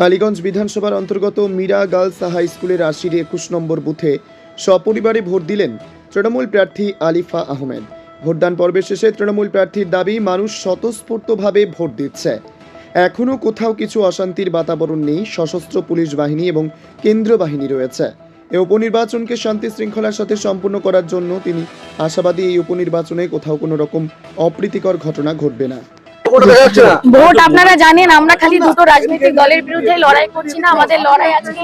কালীগঞ্জ বিধানসভার অন্তর্গত Meera girls high স্কুলের আশির একুশ নম্বর বুথে সপরিবারে ভোট দিলেন তৃণমূল প্রার্থী আলিফা আহমেদ। ভোটদান পর্বের শেষে তৃণমূল প্রার্থীর দাবি, মানুষ স্বতঃস্ফূর্তভাবে ভোট দিচ্ছে। এখনও কোথাও কিছু অশান্তির বাতাবরণ নেই, সশস্ত্র পুলিশ বাহিনী এবং কেন্দ্র বাহিনী রয়েছে। এই উপনির্বাচনকে শান্তি শৃঙ্খলার সাথে সম্পূর্ণ করার জন্য তিনি আশাবাদী এই উপনির্বাচনে কোথাও কোনো রকম অপ্রীতিকর ঘটনা ঘটবে না। ভোট আপনারা জানেন আমরা খালি দুটো রাজনৈতিক দলের বিরুদ্ধে লড়াই করছি না আমাদের লড়াই আজকে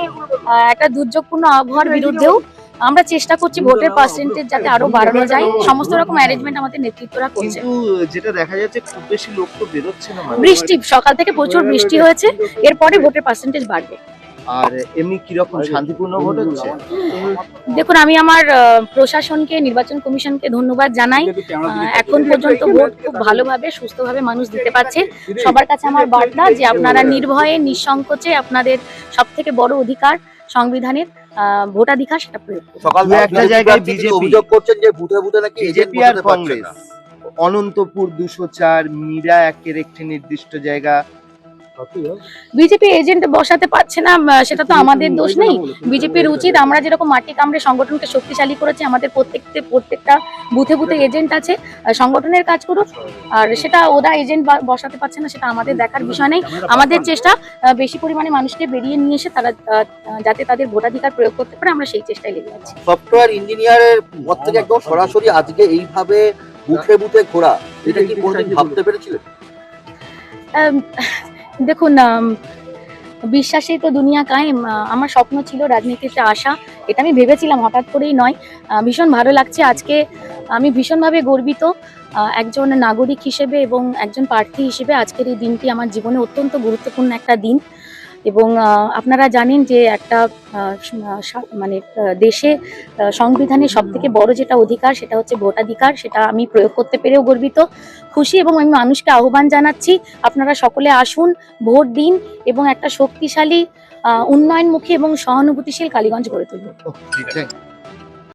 একটা দুর্যোগপূর্ণ আবহাওয়ার বিরুদ্ধেও আমরা চেষ্টা করছি ভোটের পার্সেন্টেজ যাতে আরও বাড়ানো যায়। সমস্ত রকম অ্যারেঞ্জমেন্ট আমাদের নেতৃত্বরা করছে। যেটা দেখা যাচ্ছে খুব বেশি লোক তো বেরোচ্ছে না বৃষ্টি সকাল থেকে প্রচুর বৃষ্টি হয়েছে এরপরে ভোটের পার্সেন্টেজ বাড়বে। আর এমনি কীরকম শান্তিপূর্ণ ভোট হচ্ছে? দেখুন আমি আমার আহ, প্রশাসনকে নির্বাচন কমিশনকে ধন্যবাদ জানাই। এখন পর্যন্ত ভোট খুব ভালোভাবে সুস্থভাবে মানুষ দিতে পারছে। সবার কাছে আমার বার্তা যে আপনারা নির্ভয়ে নিঃসংকোচে আপনাদের সব থেকে বড় অধিকার সংবিধানের আহ, ভোটাধিকার সেটা প্রয়োগ সকাল একটা জায়গায় BJP অভিযোগ করছেন যে বুথে বুথে নাকি বিজেপি আর কংগ্রেস। অনন্তপুর দুশো চার মীরা একের একটি নির্দিষ্ট জায়গা। বিজেপি এজেন্ট বসাতে পারছে না সেটা তো আমাদের দোষ নেই। বিজেপির উচিত আমরা যেরকম মাটি কামড়ে সংগঠনকে শক্তিশালী করেছি আমাদের প্রত্যেকটা প্রত্যেকটা বুথে বুথে এজেন্ট আছে সংগঠনের কাজ করুক। আর সেটা ওরা এজেন্ট বসাতে পারছে না সেটা আমাদের দেখার বিষয় নেই। আমাদের চেষ্টা বেশি পরিমাণে মানুষকে বেরিয়ে নিয়ে এসে তারা আহ, যাতে তাদের ভোটাধিকার প্রয়োগ করতে পারে আমরা সেই চেষ্টায় লেগে আছি। সফটওয়্যার ইঞ্জিনিয়ারের পর থেকে একদম সরাসরি আজকে এইভাবে বুথে বুথে ঘোরা এটা কি কোনোদিন ভাবতে পেরেছিলেন? দেখুন বিশ্বাসেই তো দুনিয়া কায়েম। আমার স্বপ্ন ছিল রাজনীতিতে আসা, এটা আমি ভেবেছিলাম, হঠাৎ করেই নয়। ভীষণ ভালো লাগছে আজকে। আমি ভীষণভাবে গর্বিত একজন নাগরিক হিসেবে এবং একজন প্রার্থী হিসেবে আজকের এই দিনটি আমার জীবনে অত্যন্ত গুরুত্বপূর্ণ একটা দিন। এবং আপনারা জানেন যে একটা মানে দেশে সংবিধানে সংবিধানের সব থেকে বড় যেটা অধিকার সেটা হচ্ছে ভোটাধিকার সেটা আমি প্রয়োগ করতে পেরেও গর্বিত খুশি এবং আমি মানুষকে আহ্বান জানাচ্ছি আপনারা সকলে আসুন ভোট দিন এবং একটা শক্তিশালী উন্নয়নমুখী এবং সহানুভূতিশীল কালীগঞ্জ গড়ে you.